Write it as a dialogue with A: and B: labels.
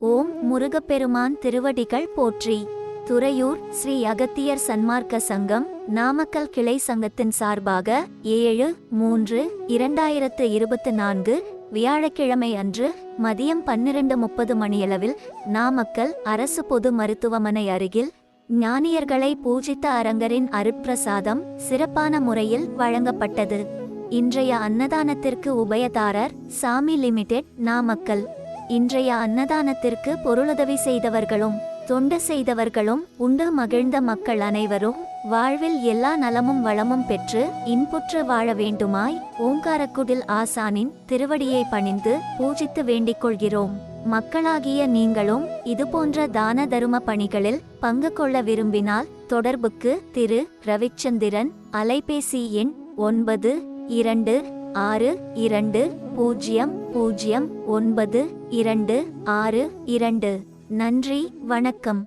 A: ஓம் முருகப்பெருமான் திருவடிகள் போற்றி. துறையூர் ஸ்ரீ அகத்தியர் சன்மார்க்க சங்கம் நாமக்கல் கிளை சங்கத்தின் சார்பாக ஏழு மூன்று இரண்டாயிரத்து இருபத்து நான்கு வியாழக்கிழமை அன்று மதியம் பன்னிரண்டு முப்பது மணியளவில் நாமக்கல் அரசு பொது மருத்துவமனை அருகில் ஞானியர்களை பூஜித்த அரங்கரின் அருட்பிரசாதம் சிறப்பான முறையில் வழங்கப்பட்டது. இன்றைய அன்னதானத்திற்கு உபயதாரர் சாமி லிமிடெட் நாமக்கல். இன்றைய அன்னதானத்திற்கு பொருளுதவி செய்தவர்களும் தொண்டு செய்தவர்களும் உண்டு மகிழ்ந்த மக்கள் அனைவரும் வாழ்வில் எல்லா நலமும் வளமும் பெற்று இன்புற்று வாழ வேண்டுமாய் ஓங்காரக்குடில் ஆசானின் திருவடியை பணிந்து பூஜித்து வேண்டிக் கொள்கிறோம். மக்களாகிய நீங்களும் இதுபோன்ற தான தரும பணிகளில் பங்கு கொள்ள விரும்பினால் தொடர்புக்கு திரு. ரவிச்சந்திரன் அலைபேசி எண் ஒன்பது இரண்டு ஆறு இரண்டு பூஜ்ஜியம் பூஜ்ஜியம் ஒன்பது இரண்டு ஆறு இரண்டு. நன்றி வணக்கம்.